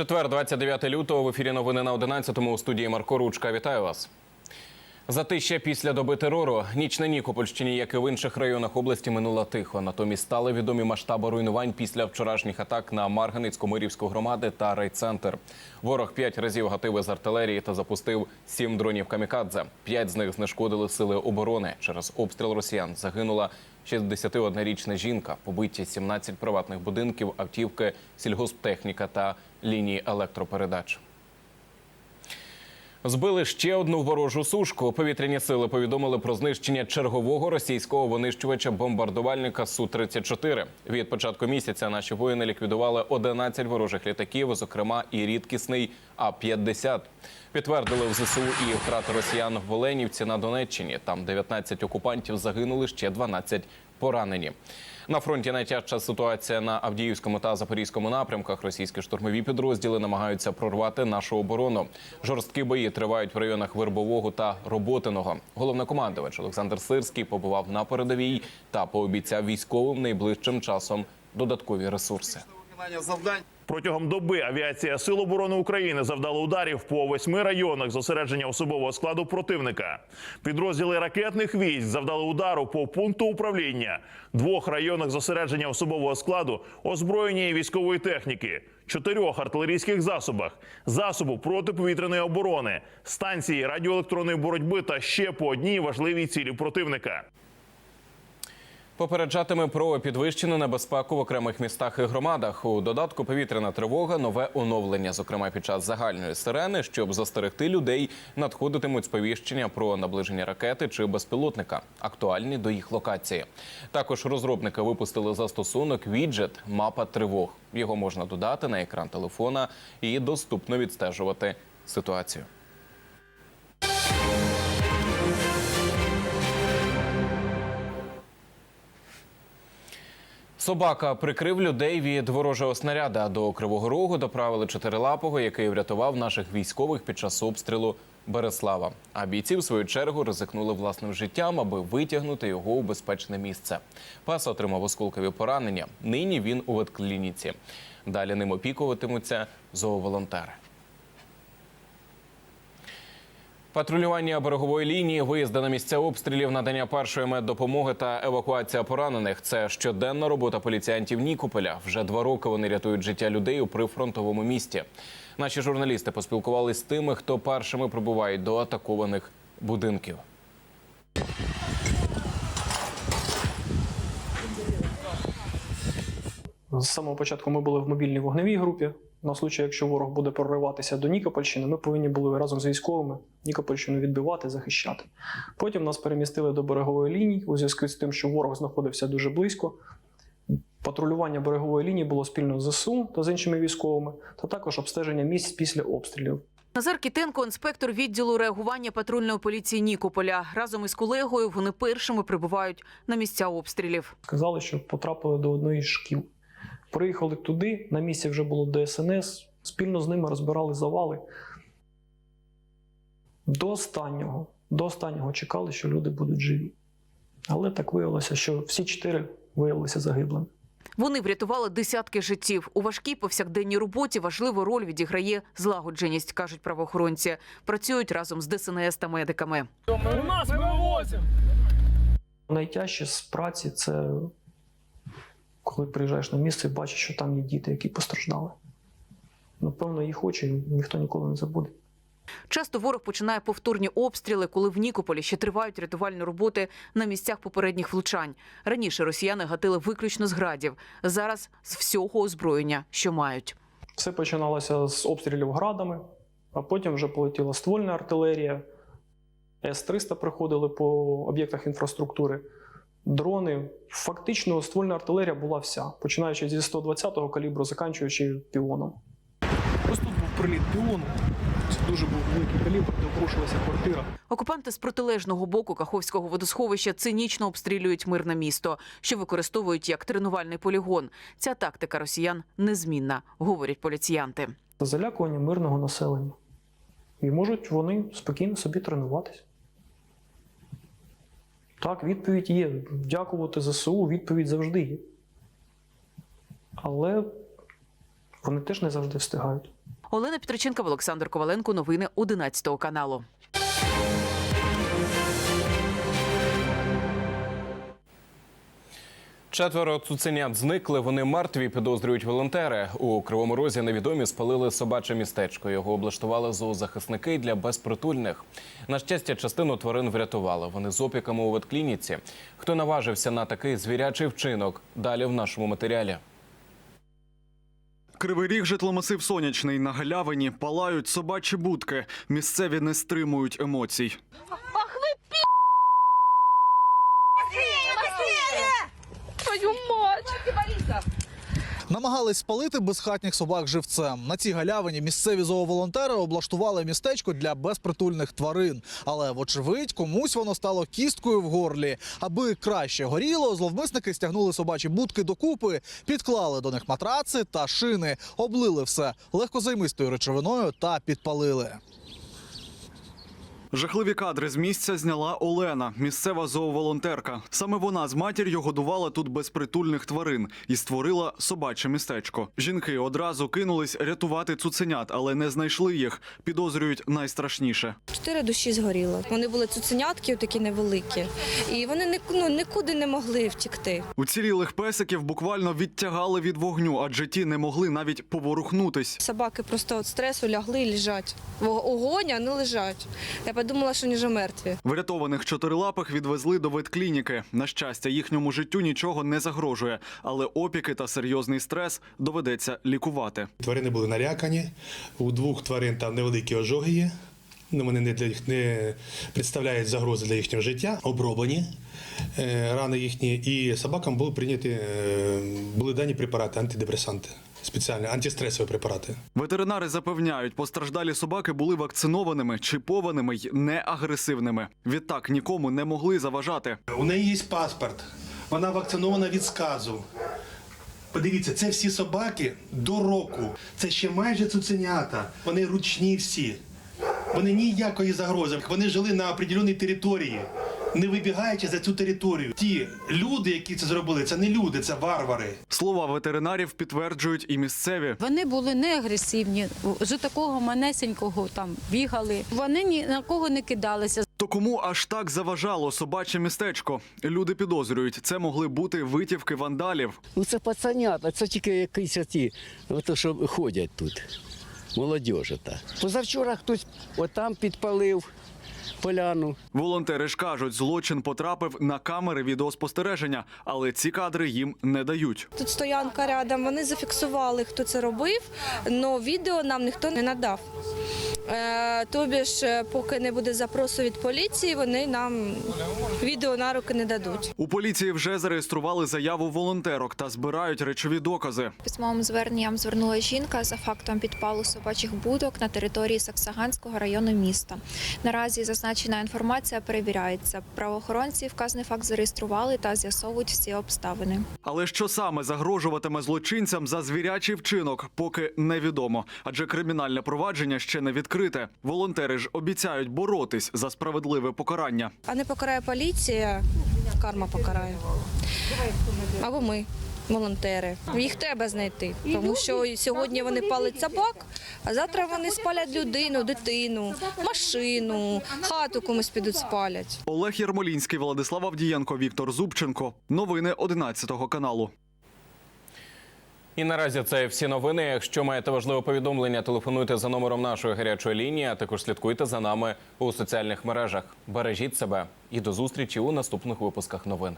Четвер, 29 лютого. В ефірі новини на 11-му у студії Марко Ручка. Вітаю вас. Затища після доби терору ніч на Нікопольщині, як і в інших районах області, минула тихо. Натомість стали відомі масштаби руйнувань після вчорашніх атак на Марганицьку мирівську громади та райцентр. Ворог п'ять разів гатив з артилерії та запустив сім дронів камікадзе. П'ять з них знешкодили сили оборони. Через обстріл росіян загинула 61-річна жінка, побиті 17 приватних будинків, автівки, сільгосптехніка та лінії електропередач. Збили ще одну ворожу сушку. Повітряні сили повідомили про знищення чергового російського винищувача бомбардувальника су 34 Від початку місяця наші воїни ліквідували 11 ворожих літаків, зокрема і рідкісний А 50 Підтвердили в ЗСУ і втрати росіян в Оленівці на Донеччині. Там 19 окупантів загинули, ще 12 поранені. На фронті найтяжча ситуація на Авдіївському та Запорізькому напрямках. Російські штурмові підрозділи намагаються прорвати нашу оборону. Жорсткі бої тривають в районах Вербового та Роботиного. Головнокомандувач Олександр Сирський побував на передовій та пообіцяв військовим найближчим часом додаткові ресурси. завдань. Протягом доби авіація Сил оборони України завдала ударів по восьми районах зосередження особового складу противника. Підрозділи ракетних військ завдали удару по пункту управління, двох районах зосередження особового складу, озброєння і військової техніки, чотирьох артилерійських засобах, засобу протиповітряної оборони, станції радіоелектронної боротьби та ще по одній важливій цілі противника. Попереджатиме про підвищену небезпеку в окремих містах і громадах. У додатку повітряна тривога, нове оновлення. Зокрема, під час загальної сирени, щоб застерегти людей, надходитимуть сповіщення про наближення ракети чи безпілотника, актуальні до їх локації. Також розробники випустили застосунок віджет Мапа тривог. Його можна додати на екран телефона і доступно відстежувати ситуацію. Собака прикрив людей від ворожого снаряда. До Кривого Рогу доправили чотирилапого, який врятував наших військових під час обстрілу Береслава. А бійці, в свою чергу, ризикнули власним життям, аби витягнути його у безпечне місце. Пес отримав осколкові поранення. Нині він у ветклініці. Далі ним опікуватимуться зооволонтери. Патрулювання берегової лінії, виїзди на місця обстрілів, надання першої меддопомоги та евакуація поранених це щоденна робота поліціянтів Нікополя. Вже два роки вони рятують життя людей у прифронтовому місті. Наші журналісти поспілкувалися з тими, хто першими прибувають до атакованих будинків. З самого початку ми були в мобільній вогневій групі. На случай, якщо ворог буде прориватися до Нікопольщини, ми повинні були разом з військовими Нікопольщину відбивати, захищати. Потім нас перемістили до берегової лінії у зв'язку з тим, що ворог знаходився дуже близько. Патрулювання берегової лінії було спільно з ЗСУ та з іншими військовими, та також обстеження місць після обстрілів. Назар Кітенко, інспектор відділу реагування патрульної поліції Нікополя. Разом із колегою вони першими прибувають на місця обстрілів. Сказали, що потрапили до одної з шкіл. Приїхали туди, на місці вже було ДСНС, спільно з ними розбирали завали. До останнього, до останнього чекали, що люди будуть живі. Але так виявилося, що всі чотири виявилися загиблими. Вони врятували десятки життів. У важкій повсякденній роботі важливу роль відіграє злагодженість, кажуть правоохоронці. Працюють разом з ДСНС та медиками. Тому нас вивозимо. Найтяжче з праці це коли приїжджаєш на місце і бачиш, що там є діти, які постраждали. Напевно, їх очі ніхто ніколи не забуде. Часто ворог починає повторні обстріли, коли в Нікополі ще тривають рятувальні роботи на місцях попередніх влучань. Раніше росіяни гатили виключно з градів. Зараз з всього озброєння, що мають. Все починалося з обстрілів градами, а потім вже полетіла ствольна артилерія. С-300 приходили по об'єктах інфраструктури. Дрони. Фактично, ствольна артилерія була вся, починаючи зі 120-го калібру, заканчуючи піоном. Ось тут був приліт піону. Це дуже був великий калібр, де обрушилася квартира. Окупанти з протилежного боку Каховського водосховища цинічно обстрілюють мирне місто, що використовують як тренувальний полігон. Ця тактика росіян незмінна, говорять поліціянти. Залякування мирного населення. І можуть вони спокійно собі тренуватися. Так, відповідь є. Дякувати ЗСУ, відповідь завжди є. Але Вони теж не завжди встигають. Олена Петриченко, Олександр Коваленко. Новини 11 каналу. Четверо цуценят зникли. Вони мертві. Підозрюють волонтери. У кривому розі невідомі спалили собаче містечко. Його облаштували зоозахисники для безпритульних. На щастя, частину тварин врятували. Вони з опіками у ветклініці. Хто наважився на такий звірячий вчинок? Далі в нашому матеріалі. Кривий ріг житломасив сонячний на галявині палають собачі будки. Місцеві не стримують емоцій. Намагались спалити безхатніх собак живцем. На цій галявині місцеві зооволонтери облаштували містечко для безпритульних тварин. Але, вочевидь, комусь воно стало кісткою в горлі. Аби краще горіло, зловмисники стягнули собачі будки докупи, підклали до них матраци та шини, облили все легкозаймистою речовиною та підпалили. Жахливі кадри з місця зняла Олена, місцева зооволонтерка. Саме вона з матір'ю годувала тут безпритульних тварин і створила собаче містечко. Жінки одразу кинулись рятувати цуценят, але не знайшли їх. Підозрюють найстрашніше. Чотири душі згоріло. Вони були цуценятки, такі невеликі, і вони ну, нікуди не могли втікти. Уцілілих песиків буквально відтягали від вогню, адже ті не могли навіть поворухнутись. Собаки просто від стресу лягли і лежать. В огонь, не лежать. Я подумала, що вони вже мертві. Врятованих чотирилапих відвезли до ветклініки. На щастя, їхньому життю нічого не загрожує, але опіки та серйозний стрес доведеться лікувати. Тварини були налякані. У двох тварин там невеликі ожоги є. Ну, вони не, для їх, не представляють загрози для їхнього життя, оброблені е, рани їхні, і собакам були прийняті е, були дані препарати, антидепресанти, спеціальні антистресові препарати. Ветеринари запевняють, постраждалі собаки були вакцинованими, чіпованими й неагресивними. Відтак нікому не могли заважати. У неї є паспорт, вона вакцинована від сказу. Подивіться, це всі собаки до року. Це ще майже цуценята. Вони ручні всі. Вони ніякої загрози. Вони жили на определеній території, не вибігаючи за цю територію. Ті люди, які це зробили, це не люди, це варвари. Слова ветеринарів підтверджують і місцеві. Вони були не агресивні, з такого манесенького там бігали. Вони ні на кого не кидалися. То кому аж так заважало собаче містечко? Люди підозрюють, це могли бути витівки вандалів. Ну це пацанята, це тільки якісь ото, що ходять тут. Молодіжа та. Позавчора хтось отам підпалив поляну. Волонтери ж кажуть, злочин потрапив на камери відеоспостереження, але ці кадри їм не дають. Тут стоянка рядом, вони зафіксували, хто це робив, але відео нам ніхто не надав. Е, тобі ж, е, поки не буде запросу від поліції, вони нам відео на руки не дадуть. У поліції вже зареєстрували заяву волонтерок та збирають речові докази. Письмовим зверненням звернула жінка за фактом підпалу собачих будок на території Саксаганського району міста. Наразі зазначена інформація перевіряється. Правоохоронці вказаний факт зареєстрували та з'ясовують всі обставини. Але що саме загрожуватиме злочинцям за звірячий вчинок, поки невідомо, адже кримінальне провадження ще не відкрите. Волонтери ж обіцяють боротись за справедливе покарання. А не покарає поліція, карма покарає. Або ми, волонтери. Їх треба знайти, тому що сьогодні вони палять собак, а завтра вони спалять людину, дитину, машину, хату комусь підуть спалять. Олег Єрмолінський, Владислав Авдієнко, Віктор Зубченко. Новини 11 каналу. І наразі це всі новини. Якщо маєте важливе повідомлення, телефонуйте за номером нашої гарячої лінії, а також слідкуйте за нами у соціальних мережах. Бережіть себе і до зустрічі у наступних випусках новин.